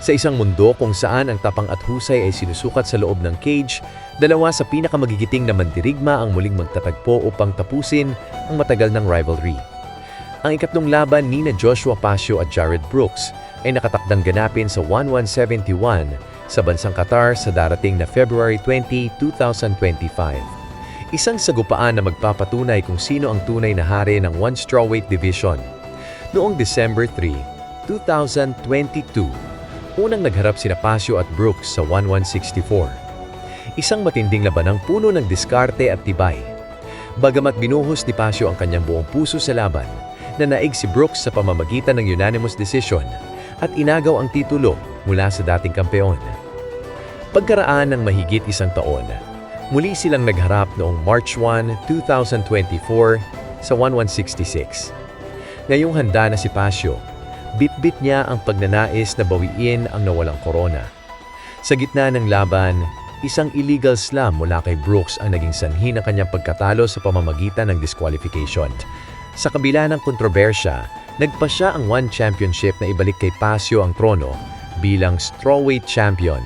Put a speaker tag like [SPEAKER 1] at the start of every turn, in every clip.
[SPEAKER 1] Sa isang mundo kung saan ang tapang at husay ay sinusukat sa loob ng cage, dalawa sa pinakamagigiting na mandirigma ang muling magtatagpo upang tapusin ang matagal ng rivalry. Ang ikatlong laban ni na Joshua Pasio at Jared Brooks ay nakatakdang ganapin sa 1171 sa bansang Qatar sa darating na February 20, 2025. Isang sagupaan na magpapatunay kung sino ang tunay na hari ng one strawweight division. Noong December 3, 2022, unang nagharap sina Pasio at Brooks sa 1164. Isang matinding labanang puno ng diskarte at tibay. Bagamat binuhos ni Pasio ang kanyang buong puso sa laban, nanaig si Brooks sa pamamagitan ng unanimous decision at inagaw ang titulo mula sa dating kampeon. Pagkaraan ng mahigit isang taon, muli silang nagharap noong March 1, 2024 sa 1166. Ngayong handa na si Pasio, bit-bit niya ang pagnanais na bawiin ang nawalang korona. Sa gitna ng laban, isang illegal slam mula kay Brooks ang naging sanhi ng kanyang pagkatalo sa pamamagitan ng disqualification. Sa kabila ng kontrobersya, nagpa siya ang One Championship na ibalik kay Pasio ang trono bilang strawweight champion.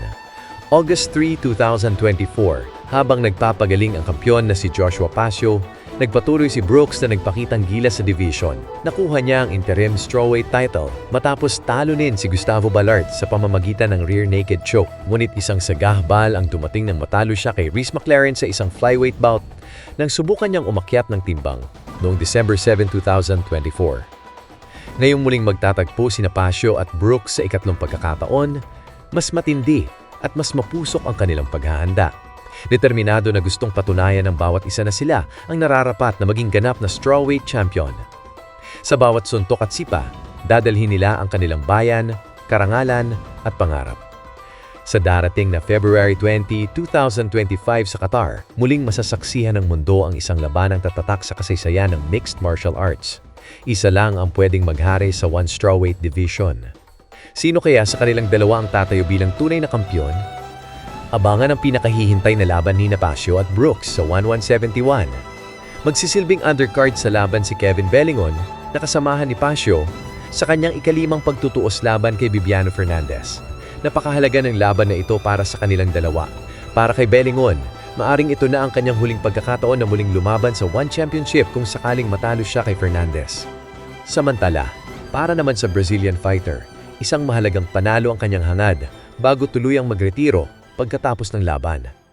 [SPEAKER 1] August 3, 2024, habang nagpapagaling ang kampyon na si Joshua Pasio, nagpatuloy si Brooks na nagpakitang gilas sa division. Nakuha niya ang interim strawweight title matapos talunin si Gustavo Ballard sa pamamagitan ng rear naked choke. Ngunit isang sagahbal ang dumating nang matalo siya kay Reese McLaren sa isang flyweight bout nang subukan niyang umakyat ng timbang noong December 7, 2024. Ngayong muling magtatagpo sina Pasio at Brooks sa ikatlong pagkakataon, mas matindi at mas mapusok ang kanilang paghahanda. Determinado na gustong patunayan ng bawat isa na sila ang nararapat na maging ganap na strawweight champion. Sa bawat suntok at sipa, dadalhin nila ang kanilang bayan, karangalan at pangarap. Sa darating na February 20, 2025 sa Qatar, muling masasaksihan ng mundo ang isang labanang tatatak sa kasaysayan ng mixed martial arts. Isa lang ang pwedeng maghari sa one strawweight division. Sino kaya sa kanilang dalawa ang tatayo bilang tunay na kampyon? Abangan ang pinakahihintay na laban ni Napasio at Brooks sa 1171. Magsisilbing undercard sa laban si Kevin Bellingon na kasamahan ni Pasio sa kanyang ikalimang pagtutuos laban kay Bibiano Fernandez. Napakahalaga ng laban na ito para sa kanilang dalawa. Para kay Bellingon, maaring ito na ang kanyang huling pagkakataon na muling lumaban sa One Championship kung sakaling matalo siya kay Fernandez. Samantala, para naman sa Brazilian fighter, isang mahalagang panalo ang kanyang hangad bago tuluyang magretiro pagkatapos ng laban.